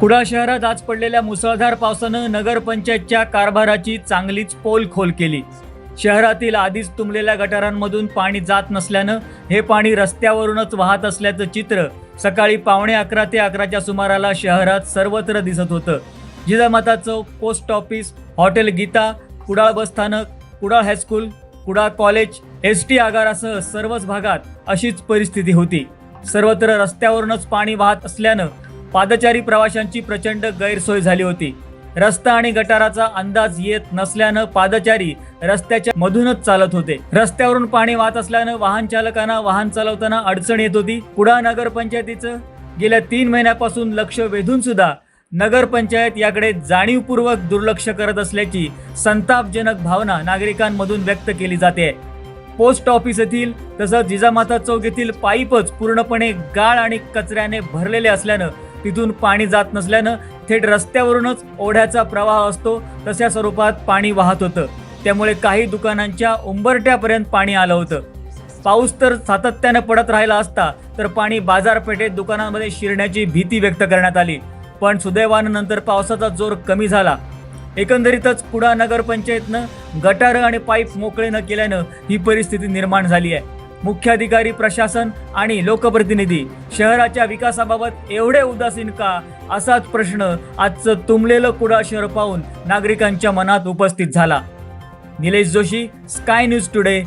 कुडाळ शहरात आज पडलेल्या मुसळधार पावसानं नगरपंचायतच्या कारभाराची चांगलीच पोलखोल केली. शहरातील आधीच तुंबलेल्या गटारांमधून पाणी जात नसल्यानं हे पाणी रस्त्यावरूनच वाहत असल्याचं चित्र सकाळी पावणे अकरा ते अकराच्या सुमाराला शहरात सर्वत्र दिसत होतं. Jijamata Chowk post office hotel Geeta Kudal bus स्थानक Kudal high school Kudal college S T आगारासह सर्वच भागात अशीच परिस्थिती होती. सर्वत्र रस्त्यावरूनच पाणी वाहत असल्यानं पादचारी प्रवाशांची प्रचंड गैरसोय झाली होती. रस्ता आणि गटाराचा अंदाज येत नसल्यानं पादचारी रस्त्याच्या मधूनच चालत होते. रस्त्यावरून पाणी वाहत असल्यानं वाहन चालकांना वाहन चालवताना अडचण येत होती. कुडाळ नगरपंचायतीचं गेल्या तीन महिन्यापासून लक्ष वेधून सुद्धा नगरपंचायत याकडे जाणीवपूर्वक दुर्लक्ष करत असल्याची संतापजनक भावना नागरिकांमधून व्यक्त केली जाते. पोस्ट ऑफिस येथील तसंच जिजामाता चौक येथील पाईपच पूर्णपणे गाळ आणि कचऱ्याने भरलेले असल्यानं तिथून पाणी जात नसल्यानं थेट रस्त्यावरूनच ओढ्याचा प्रवाह असतो तशा स्वरूपात पाणी वाहत होतं. त्यामुळे काही दुकानांच्या उंबरट्यापर्यंत पाणी आलं होतं. पाऊस तर सातत्यानं पडत राहिला असता तर पाणी बाजारपेठेत दुकानांमध्ये शिरण्याची भीती व्यक्त करण्यात आली. पण सुदैवानं नंतर पावसाचा जोर कमी झाला. एकंदरीतच कुडा नगरपंचायतनं गटारं आणि पाईप मोकळे न केल्यानं ही परिस्थिती निर्माण झाली आहे. मुख्याधिकारी प्रशासन आणि लोकप्रतिनिधी शहराच्या विकासाबाबत एवढे उदासीन का? असाच प्रश्न आजचं तुंबलेलं कुडा शहर पाहून नागरिकांच्या मनात उपस्थित झाला. Nilesh Joshi Sky News Today